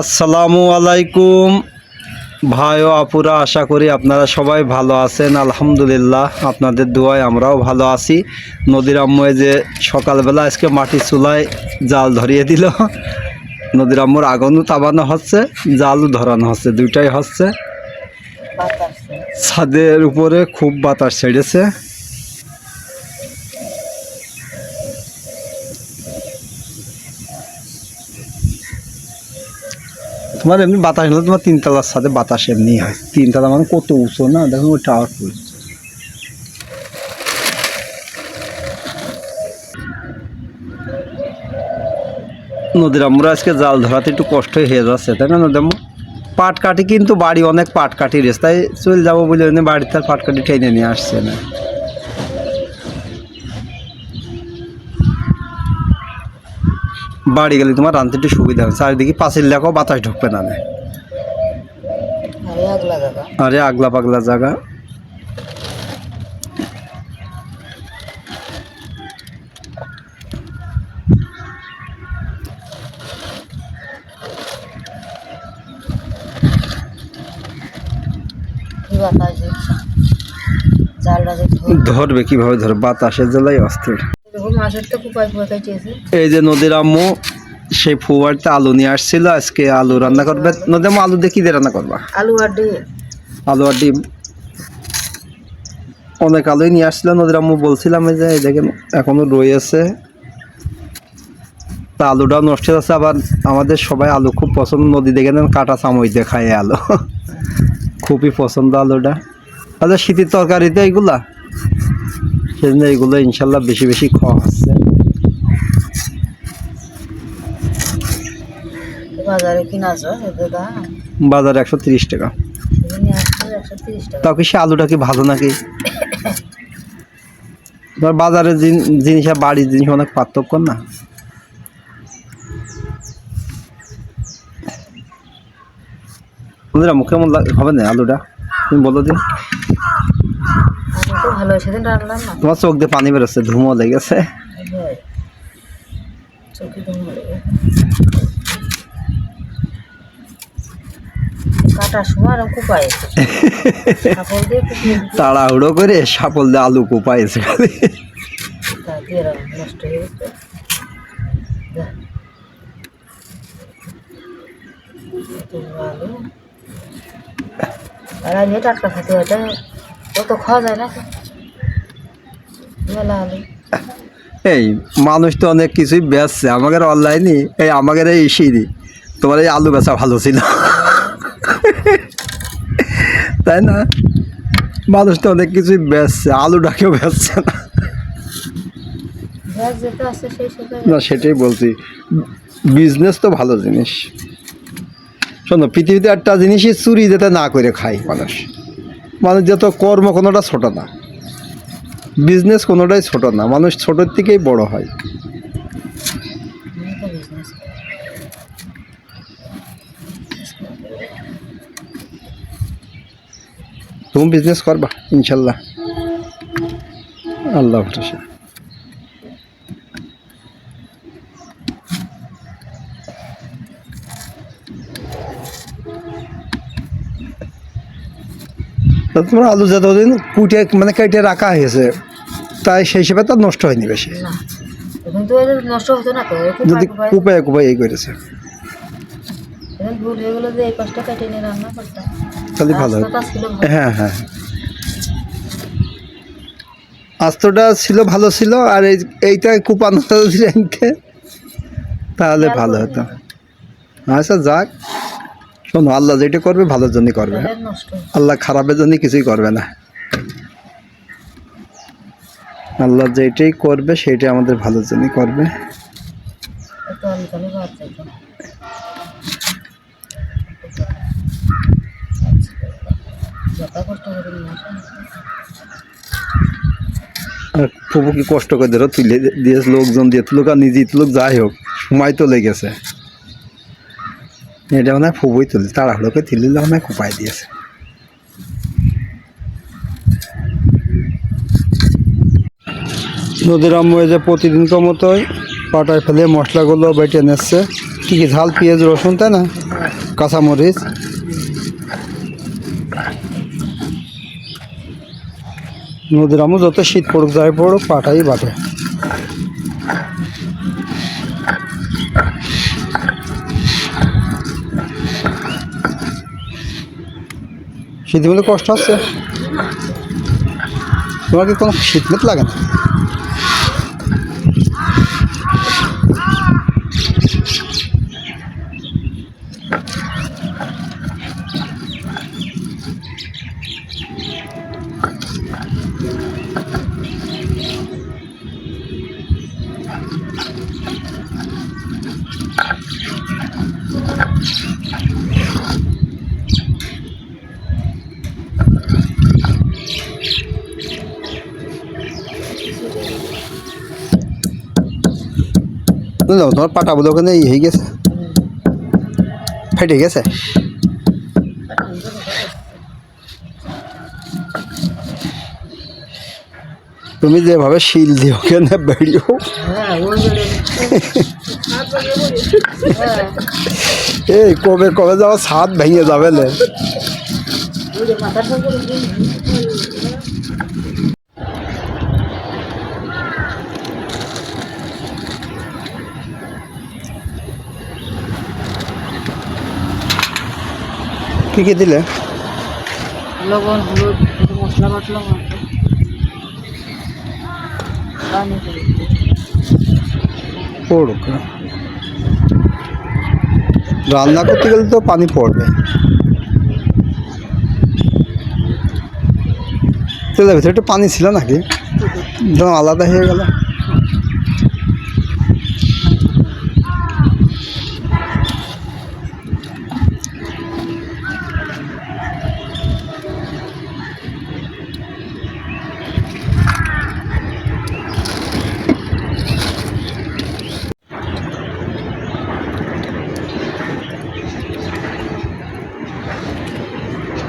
আসসালামু আলাইকুম। ভাই ও আপুরা আশা করি আপনারা সবাই ভালো আছেন। আলহামদুলিল্লাহ আপনাদের দোয়ায় আমরাও ভালো আছি। নদীর আম্ময়ে যে সকালবেলা আজকে মাটির চুলায় জাল ধরিয়ে দিল। নদীর আম্মুর আগুনও তাবানো হচ্ছে জালও ধরানো হচ্ছে দুইটাই হচ্ছে। ছাদের উপরে খুব বাতাস ছেড়েছে। তোমার এমনি বাতাস হলে তোমার তিনতলার সাথে বাতাস এমনি হয়। তিনতলা মানে কত উঁচু না? দেখো ওই টাওয়ার ফুল নদীর আমরা আজকে জাল ধরাতে একটু কষ্টই হয়ে যাচ্ছে, তাই না নদীর পাট কাটি কিন্তু বাড়ি অনেক পাট কাটি রেস, তাই চলে যাব বলে বাড়িতে আর পাট কাটি টেনে নিয়ে আসছে না। বাড়ি গেলে তোমার রানতে একটু সুবিধা হবে চারিদিকে পাঁচিল লেখাও বাতাস ঢুকবে না আরে আগলা পাগলা জায়গা। ধরবে কীভাবে? ধরবে বাতাসের জেলায় অস্থির। এই যে নদীর আম্মু সেই ফুয়ারতে আলু নিয়ে আসছিল আজকে আলু রান্না করবে। নদীর আম্মু আলু দিয়ে কি দিয়ে রান্না করবা? আলু আর ডিম। আলু আর ডিম। অনেক আলুই নিয়ে আসছিল নদীর আম্মু বলছিলাম এই যে এই দেখেন এখনও রয়েছে তা আলুটাও নষ্ট হয়ে যাচ্ছে আবার আমাদের সবাই আলু খুব পছন্দ নদী দেখে নেন কাটা চামচ দিয়ে খায় আলু। খুবই পছন্দ আলুটা। আচ্ছা শীতের তরকারিতে এইগুলা? সেজন্য এইগুলো ইনশাল্লাহ বেশি বেশি খাওয়া হচ্ছে। বাজারে কিনা একশো তিরিশ টাকা। তাও কি সে আলুটা কি ভালো নাকি? বাজারের জিনিস আর বাড়ির জিনিস অনেক পার্থক্য না? বন্ধুরা মুখে কেমন হবে না আলুটা? তুমি বলো দিন ভালো সেদিন রান্নাম না? তোমার চোখ দিয়ে পানি বেরোচ্ছে ধুমো লেগেছে। চোখে তাড়াহুড়ো করে সাপল দিয়ে আলু কোপাইছে খালি। হয়ে আর টাটকা খেতে এটা খাওয়া যায় না মেলা আলু এই মানুষ তো অনেক কিছুই বেচছে। আমাদের অনলাইনে এই আমাদের এই ইসিরি তোমার এই আলু বেচা ভালো ছিল। তাই না? মানুষ তো অনেক কিছুই বেচছে। আলুটাকেও বেচছে না। না সেটাই বলছি। বিজনেস তো ভালো জিনিস। শোনো পৃথিবীতে একটা জিনিসই চুরি যাতে না করে খায় মানুষ। মানুষ যত কর্ম কোনোটা ছোট না বিজনেস কোনোটাই ছোট না, মানুষ ছোটোর থেকেই বড় হয়। তুমি বিজনেস করবা, ইনশাল্লাহ। আল্লাহ ভরসা। তোমার আলু যতদিন কুটে মানে কেটে রাখা হয়েছে তাই সেই হিসেবে তো নষ্ট হয়নি বেশি। যদি কুপায় কুপায় এই করেছে। তাহলে ভালো হয়। হ্যাঁ। আস্তটা ছিল ভালো ছিল আর এই এইটা কুপানো যদি তাহলে ভালো হতো। আচ্ছা যাক। শোনো আল্লাহ যেটা করবে ভালোর জন্য করবে। আল্লাহ খারাপের জন্য কিছুই করবে না। আল্লাহ যেটাই করবে সেটাই আমাদের ভালোর জন্য করবে। প্রভু কি কষ্ট করে ধরো তুলে দিয়েছে লোকজন দিয়ে তুলুক আর নিজেই তুলুক যাই হোক সময় তো লেগেছে। এটা মানে ফুবই তুলি তাড়াহুড়ো করে তুলিলে মানে কোপাই দিয়েছে। নদীর আম্মু যে প্রতিদিনকার মতোই পাটায় ফেলে মশলাগুলো বেটে নিচ্ছে। কী কী ঝাল, পেঁয়াজ, রসুন, তাই না? হ্যাঁ কাঁচামরিচ। নদীর আমু যত শীত পড়ুক যায় পড়ুক, পাটাই বাটে। শীত বলে কষ্ট হচ্ছে তোমার কি কোনো শীত মেত লাগে না? বুঝলাম তোমার পাটা বোধ ওখানে এই হয়ে গেছে। ফেটে গেছে। তুমি যেভাবে শিল দিও কেন হ্যাঁ এই কবে কবে যাওয়া ছাদ ভেঙে যাবে না ওই যে মাথার উপরে দিন কি কি দিলে? লবণ হলুদ মশলা বাটলো পড়ুক রান্না করতে গেলে তো পানি পড়বে। তেলের ভিতরে একটু পানি ছিল নাকি? একদম আলাদা হয়ে গেল।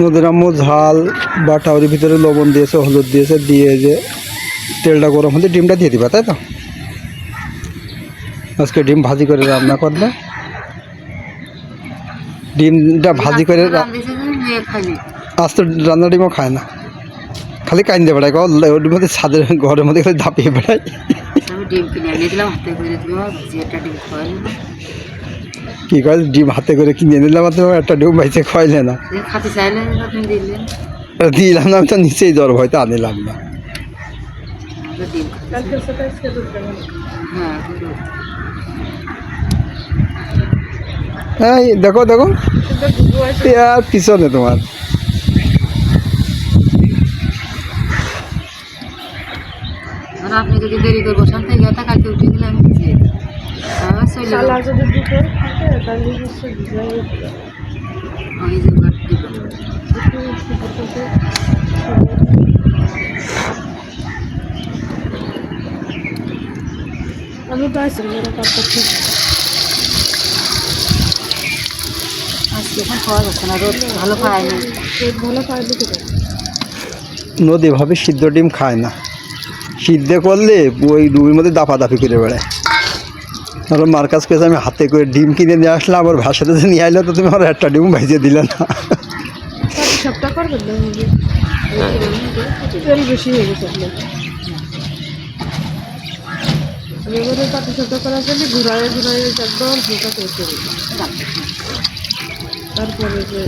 নদীর আম্মু ঝাল বা টাউরির ভিতরে লবণ দিয়েছে, হলুদ দিয়েছে, দিয়ে যে তেলটা গরম হলে ডিমটা দিয়ে দিবা, তাই তো? আজকে ডিম ভাজি করে রান্না করবে ডিমটা ভাজি করে আজ তো রান্না ডিমও খায় না। খালি কাইন্দে বেড়ায় কল ওর মধ্যে ছাদের ঘরের মধ্যে খালি ধাপিয়ে বেড়ায়। ডিম কিনে হাতে করে যেটা ডিম কী করে ডিম হাতে করে কিনে নিলাম একটা ডিম বাইছে খাইলে না। দিলাম না আমি তো নিচেই জ্বর হয়তো আনিলাম না। হ্যাঁ দেখো দেখো। আর পিছনে তোমার। আপনি যদি দেরি করে বসান থেকে গেছে কালকে উঠে গেলে আমি ভিজিয়ে দিই। আবার চলে চালা যাব। যদি দুপুর থাকে তাহলে হচ্ছে আমি যে ঘর দিব। আমি তো আসি মেয়েরা কাপড় আজকে এখন খাওয়া যাচ্ছে না রোদ ভালো খায় না পেট ভালো পাইলে কি নদী ভাবে সিদ্ধ ডিম খায় না সিদ্ধে করলে ওই ডুবির মধ্যে দাপাদাপি করে বেড়ায় আর মার কাছ আমি হাতে করে ডিম কিনে নিয়ে আসলাম আবার ভাষাতে যে নিয়ে আইলে, তো তুমি আমার একটা ডিম ভাইজে দিলে না। পাটি সাপটা করবেন না মুরগি? তেল বেশি হয়ে গেছে আপনার আমি এবারে পাটি সাপটা করার জন্য ঘুরায় ঘুরায় একদম হালকা করে দেবো। তারপরে যে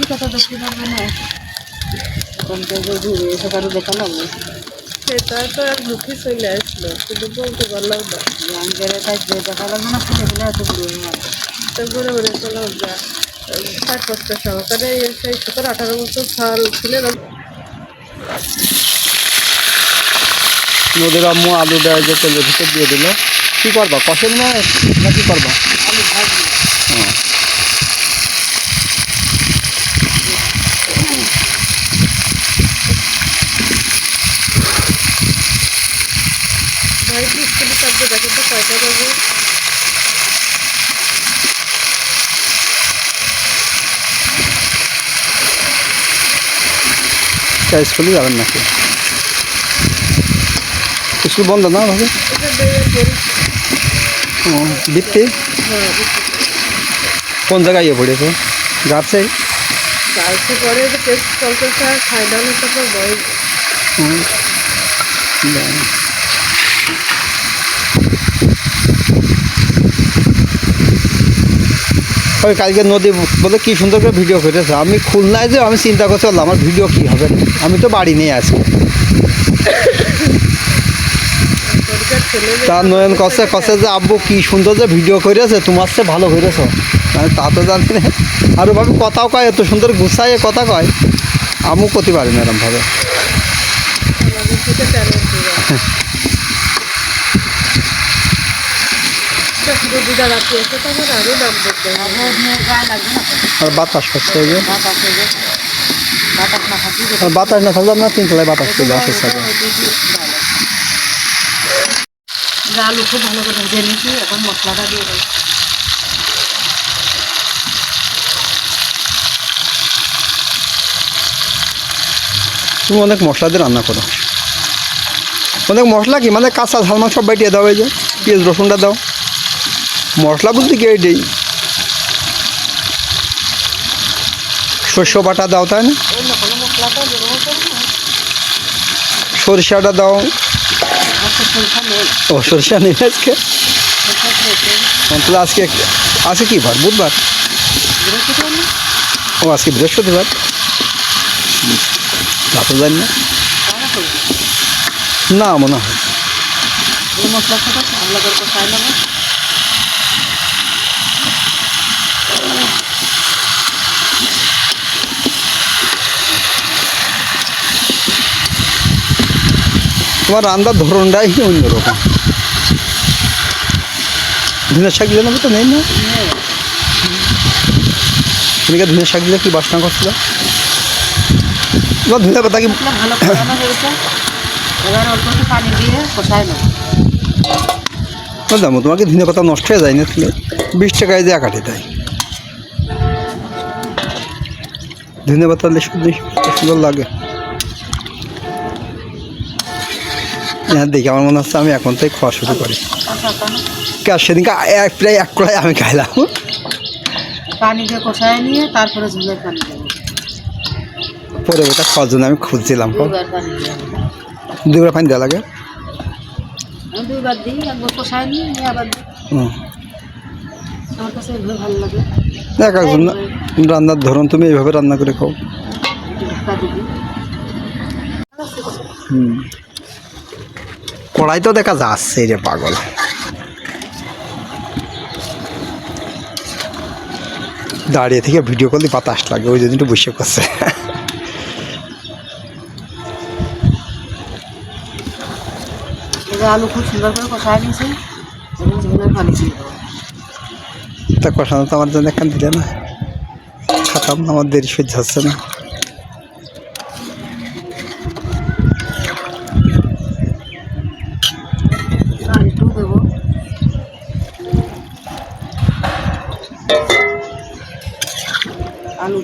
এই কথা দেখতে পারবে না এখন তো যে ঘুরে এসে কারও দেখালাম সেটা তো এক চলে আসলো বলতে পারলাম না। তাই যে দেখালাম না ফুটে দিলে এত ঘুরে তো ঘুরে ঘুরে চলাম যা। ষাট বছর সহকারে সেই সতেরো আঠারো বছর সাল ছিলেন নদীর আম্মু আলু দেয় যে তেলের ভিতর দিয়ে দিল। কী করবা? কষের না না কী করবা? আলু ভাজি। তারপরে দেখেন তো কয়টা বাজে স্কুলে যাবেন নাকি স্কুল বন্ধ না ভাবে এটা বেরিয়ে পড়ি ও, দীপ্তি হ্যাঁ কোন জায়গায় ইয়ে পড়েছে গাছে গাইছে পরে যে টেস্ট চলতেছে আর ফাইনাল হতে পর বয়স ওই কালকে নদী বলে কি সুন্দর করে ভিডিও করেছে। আমি খুলনায় যে আমি চিন্তা করছি বললাম আমার ভিডিও কি হবে? আমি তো বাড়ি নিয়ে যে তার নয়ন কষে কষে যে, আব্বু, কি সুন্দর যে ভিডিও করেছে, তোমার সে ভালো করেছ। আমি তা তো জানি না। আর ওভাবে কথাও কয়, এত সুন্দর গুছাইয়ে কথা কয়। আমিও করতে পারি না এরমভাবে আমাদের থেকে ট্যালেন্ট দিদা রাখি আছে তখন আরও নাম দেখতে হবে রোদ নিয়ে গায়ে লাগবে না তো। বাতাস না থাকলে আপনার তিনতলায় বাতাস সাথে আলু খুব ভালো করে ভেজে নিয়েছি এখন মশলাটা দিয়ে দেবো তুমি অনেক মশলা দিয়ে রান্না করো। অনেক মশলা কি? মানে কাঁচা ঝাল মাছ সব বাইটিয়ে দাও এই যে। পেঁয়াজ রসুনটা দাও। মশলা বলতে কি এইটাই শস্য বাটা দাও তাই না? সরিষাটা দাও। ও, সরিষা নেই আজকে? তাহলে আজকে আজকে কি বার? বুধবার? ও, আজকে বৃহস্পতিবার। তা তো জানি না। না, মনে হয় এই মশলার সাথে ভালো করে কষাই নেব তোমার রান্নার ধরনটাই অন্যরকম। ধনের শাক দিলে তো নেই না? তুমি কি ধনের শাক দিলে কি বাসনা করছিল? তোমার ধনে পাতা কি দিয়ে দাম তোমাকে ধনে পাতা নষ্ট হয়ে যায় না তাহলে বিশ টাকায় যে কাটে দেয়। ধনে পাতা সুন্দর লাগে। দেখি আমার মনে হচ্ছে আমি এখন থেকে খাওয়া শুরু করি। পানি সেদিনকে এক প্রায় এক কড়াই আমি খাইলাম। পানি দিয়ে নিয়ে তারপরে ঝুলের পানি পরে ওটা খাওয়ার জন্য আমি খুঁজছিলাম। দুবার পানি দেওয়া লাগে? আমি দুইবার দিই একবার কষাই নিয়ে আবার হুম। আমার কাছে ভালো লাগে। দেখ একজন রান্নার ধরন তুমি এইভাবে রান্না করে খাও। হুম। কড়াই তো দেখা যাচ্ছে রে পাগল। দাঁড়িয়ে থেকে ভিডিও করলে বাতাস লাগে ওই জন্য একটু বসে করছে। আলু খুব সুন্দর করে নিয়েছি। তা কষানো তো আমার জন্য এখান দিলে না খাতাম আমার দেরি সহ্য হচ্ছে না।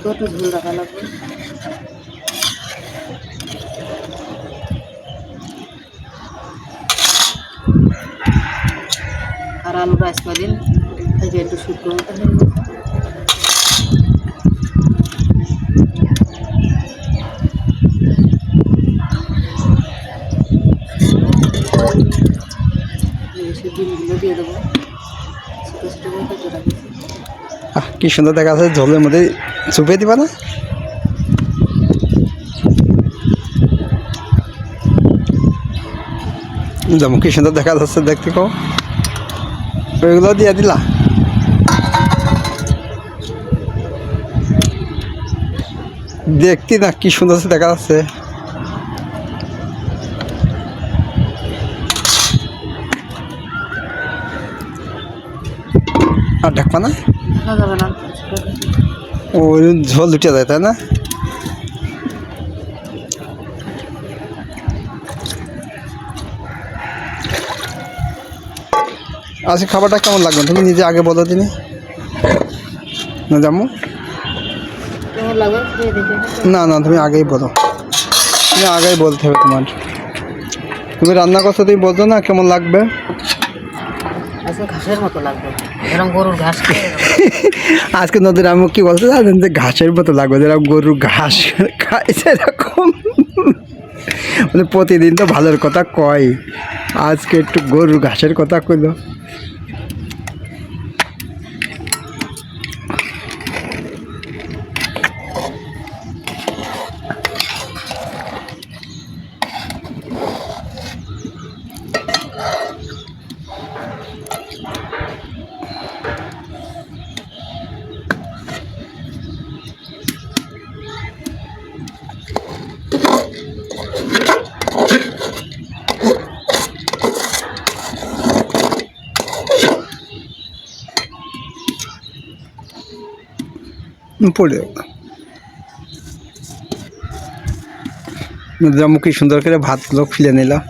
আলু তো একটু ঝোল রাখা লাগবে? আর আলু রাইস দিন যে একটু। ডিমগুলো দিয়ে দেবো। কি সুন্দর দেখা যাচ্ছে ঝোলের মধ্যে চুপে দিবা না? যেমন কি সুন্দর দেখা যাচ্ছে দেখতে কো ওইগুলো দিয়ে দিলা। দেখতি না কি সুন্দর দেখা যাচ্ছে। আর ঢাকবা না? দেখা যাবে না। ও ঝোল উঠে যায় তাই না? আজকে খাবারটা কেমন লাগবে তুমি নিজে আগে বলো দিনি। না, জামু? না না, তুমি আগেই বলো। তুমি আগেই বলতে হবে তোমার। তুমি রান্না করছ, তুমি বলছো না কেমন লাগবে? ঘাসের মতো লাগবে। আজকে নদীর আমি কি বলতে জানেন যে ঘাসের মতো লাগবে, যেরকম গরুর ঘাস খায় সেরকম। মানে প্রতিদিন তো ভালোর কথা কয়, আজকে একটু গরুর ঘাসের কথা কইলো। পড়ে জামু কি সুন্দর করে ভাতগুলো ফিলে নিলাম।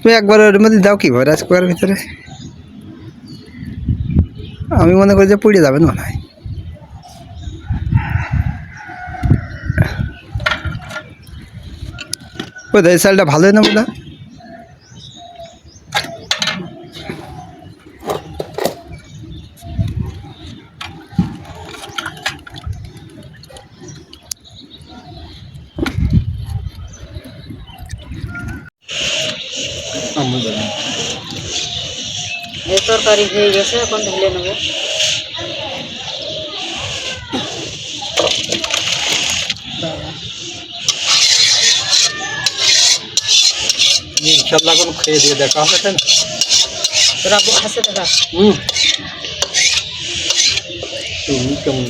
তুমি একবার ওর মধ্যে দাও কি ভয় রাজ করার ভিতরে? আমি মনে করি যে পড়ে যাবে না মনে হয়। ওই চালটা ভালোই না বোধ তরকারি হয়ে গেছে এখন ঢেলে নেব। ইনশাল্লাহ কোনো খেয়ে দিয়ে দেখা হবে তাই না? তোর দেখা হুম। তুমি কেমন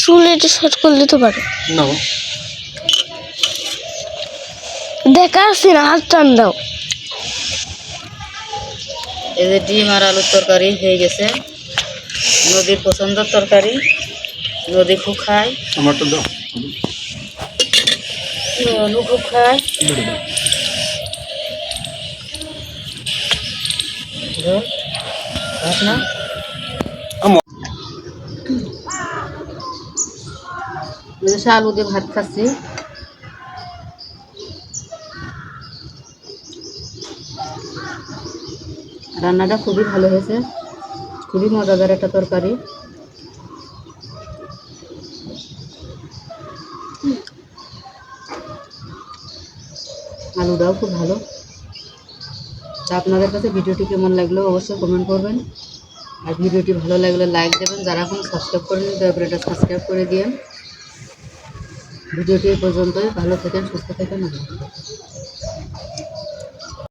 চুল এটা শর্ট করলে তো পারে। না। দেখা আসছে না হাত টান দাও। এই যে ডিম আর আলুর তরকারি হয়ে গেছে। নদীর পছন্দের তরকারি নদী খুব খায় ননু খুব খায় না। আলু দিয়ে ভাত খাচ্ছি। রান্নাটা খুবই ভালো হয়েছে। খুবই মজাদার একটা তরকারি। আলুটাও খুব ভালো। তা আপনাদের কাছে ভিডিওটি কেমন লাগল অবশ্যই কমেন্ট করবেন। আর ভিডিওটি ভালো লাগলে লাইক দেবেন। যারা এখন সাবস্ক্রাইব করেন দয়া করে এটা সাবস্ক্রাইব করে দিন ভিডিওটি এই পর্যন্তই। ভালো থাকেন, সুস্থ থাকেন।